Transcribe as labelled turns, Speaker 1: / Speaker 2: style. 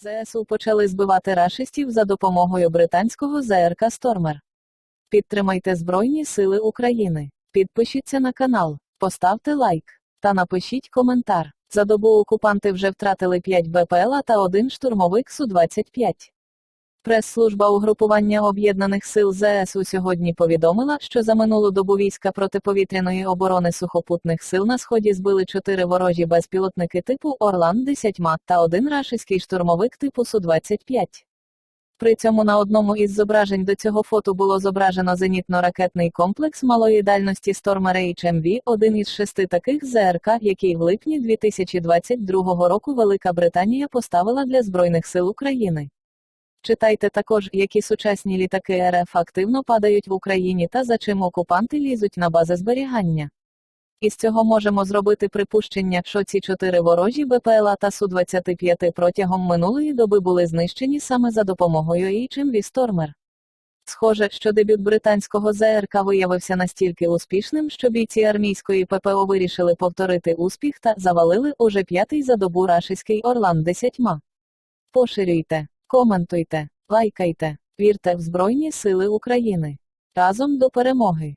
Speaker 1: ЗСУ почали збивати рашистів за допомогою британського ЗРК Стормер. Підтримайте Збройні Сили України. Підпишіться на канал, поставте лайк та напишіть коментар. За добу окупанти вже втратили 5 БПЛА та один штурмовик Су-25. Прес-служба угрупування Об'єднаних сил ЗСУ сьогодні повідомила, що за минулу добу війська протиповітряної оборони сухопутних сил на сході збили чотири ворожі безпілотники типу Орлан-10 та один рашистський штурмовик типу Су-25. При цьому на одному із зображень до цього фото було зображено зенітно-ракетний комплекс малої дальності Stormer HMV, один із шести таких ЗРК, який в липні 2022 року Велика Британія поставила для Збройних сил України. Читайте також, які сучасні літаки РФ активно падають в Україні та за чим окупанти лізуть на бази зберігання. Із цього можемо зробити припущення, що ці чотири ворожі БПЛА та Су-25 протягом минулої доби були знищені саме за допомогою HMV Стормер. Схоже, що дебют британського ЗРК виявився настільки успішним, що бійці армійської ППО вирішили повторити успіх та завалили уже п'ятий за добу рашиський Орлан десятьма. Поширюйте, коментуйте, лайкайте, вірте в Збройні Сили України. Разом до перемоги!